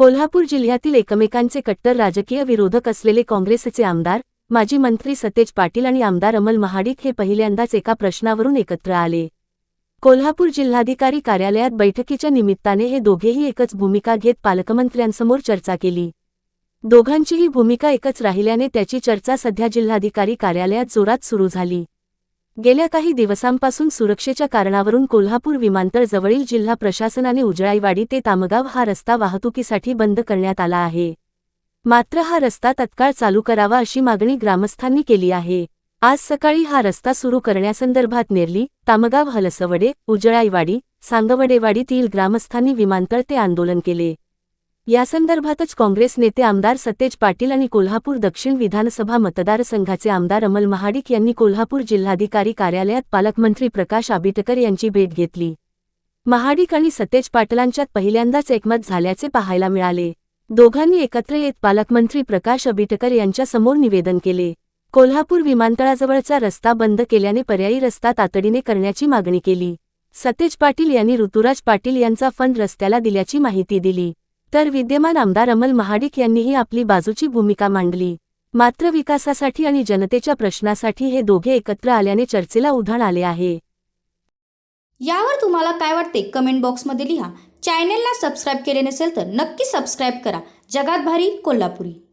कोल्हापूर जिल्ह्यातील एकमेकांचे कट्टर राजकीय विरोधक असलेले काँग्रेसचे आमदार माजी मंत्री सतेज पाटील आणि आमदार अमल महाडिक हे पहिल्यांदाच एका प्रश्नावरून एकत्र आले. कोल्हापूर जिल्हाधिकारी कार्यालयात बैठकीच्या निमित्ताने हे दोघेही एकच भूमिका घेत पालकमंत्र्यांसमोर चर्चा केली. दोघांचीही भूमिका एकच राहिल्याने त्याची चर्चा सध्या जिल्हाधिकारी कार्यालयात जोरात सुरू झाली. गेल्या काही दिवसांपासून सुरक्षेच्या कारणावरून कोल्हापूर विमानतळ जवळील जिल्हा प्रशासनाने उजळाईवाडी ते तामगाव हा रस्ता वाहतुकीसाठी बंद करण्यात आला आहे. मात्र हा रस्ता तत्काळ चालू करावा अशी मागणी ग्रामस्थांनी केली आहे. आज सकाळी हा रस्ता सुरू करण्यासंदर्भात नेरली तामगाव हलसवडे उजळाईवाडी सांगवडेवाडीतील ग्रामस्थांनी विमानतळ ते आंदोलन केले. यासंदर्भातच काँग्रेस नेते आमदार सतेज पाटील आणि कोल्हापूर दक्षिण विधानसभा मतदारसंघाचे आमदार अमल महाडिक यांनी कोल्हापूर जिल्हाधिकारी कार्यालयात पालकमंत्री प्रकाश आबिटकर यांची भेट घेतली. महाडिक आणि सतेज पाटलांच्यात पहिल्यांदाच एकमत झाल्याचे पाहायला मिळाले. दोघांनी एकत्र येत पालकमंत्री प्रकाश आबिटकर यांच्यासमोर निवेदन केले. कोल्हापूर विमानतळाजवळचा रस्ता बंद केल्याने पर्यायी रस्ता तातडीने करण्याची मागणी केली. सतेज पाटील यांनी ऋतुराज पाटील यांचा फंड रस्त्याला दिल्याची माहिती दिली. तर विद्यमान आमदार अमल महाडिक यांनीही आपली बाजूची भूमिका मांडली. मात्र विकासासाठी आणि जनतेच्या प्रश्नासाठी हे दोघे एकत्र आल्याने चर्चेला उधाण आले आहे. यावर तुम्हाला काय वाटते कमेंट बॉक्समध्ये लिहा. चॅनेलला सबस्क्राईब केले नसेल तर नक्की सबस्क्राईब करा. जगात भारी कोल्हापुरी.